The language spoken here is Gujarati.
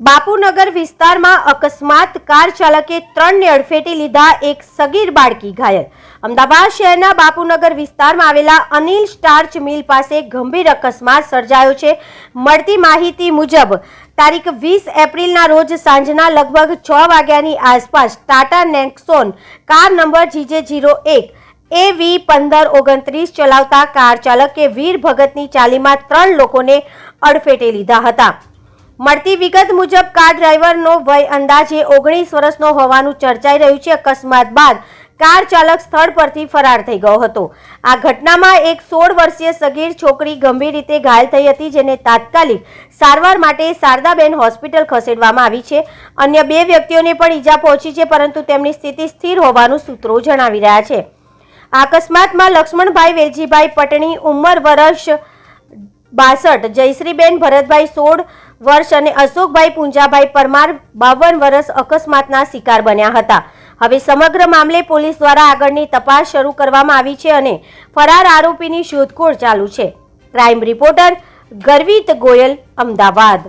બાપુનગર વિસ્તારમાં અકસ્માત, કાર ચાલકે ત્રણને અડફેટી લીધા એક સગીર બાળકી ઘાયલ. અમદાવાદ શહેરના બાપુનગર વિસ્તારમાં આવેલા અનિલ સ્ટાર્ચ મિલ પાસે ગંભીર અકસ્માત સર્જાયો છે. મળતી માહિતી મુજબ, તારીખ વીસ એપ્રિલના રોજ સાંજના લગભગ છ વાગ્યાની આસપાસ Tata Nexon car number GJ zero એક એ વી પંદર ઓગણત્રીસ ચલાવતા કાર ચાલકે વીર ભગતની ચાલીમાં ત્રણ લોકોને અડફેટે લીધા હતા. મળતી વિગત મુજબ કાર ડ્રાઈવરનો વય અંદાજે ઓગણીસ વર્ષનો હોવાનું ચર્ચાઈ રહ્યું છે. અકસ્માત બાદ કાર ચાલક સ્થળ પરથી ફરાર થઈ ગયો હતો. આ ઘટનામાં એક સોળ વર્ષીય સગીર છોકરી ગંભીર રીતે ઘાયલ થઈ હતી, જેને તાત્કાલિક સારવાર માટે શારદાબેન હોસ્પિટલ ખસેડવામાં આવી છે. અન્ય બે વ્યક્તિઓને પણ ઈજા પહોંચી છે, પરંતુ તેમની સ્થિતિ સ્થિર હોવાનું સૂત્રો જણાવી રહ્યા છે. અકસ્માતમાં લક્ષ્મણભાઈ વેલજીભાઈ પટણી ઉંમર વર્ષ બાસઠ. જયશ્રીબેન, ભરતભાઈ સોળ વર્ષ અને અશોકભાઈ પુંજાભાઈ પરમાર બાવન વર્ષ અકસ્માતના શિકાર બન્યા હતા. હવે સમગ્ર મામલે પોલીસ દ્વારા આગળની તપાસ શરૂ કરવામાં આવી છે અને ફરાર આરોપીની શોધખોળ ચાલુ છે. Crime reporter Garvit Goyal, Ahmedabad.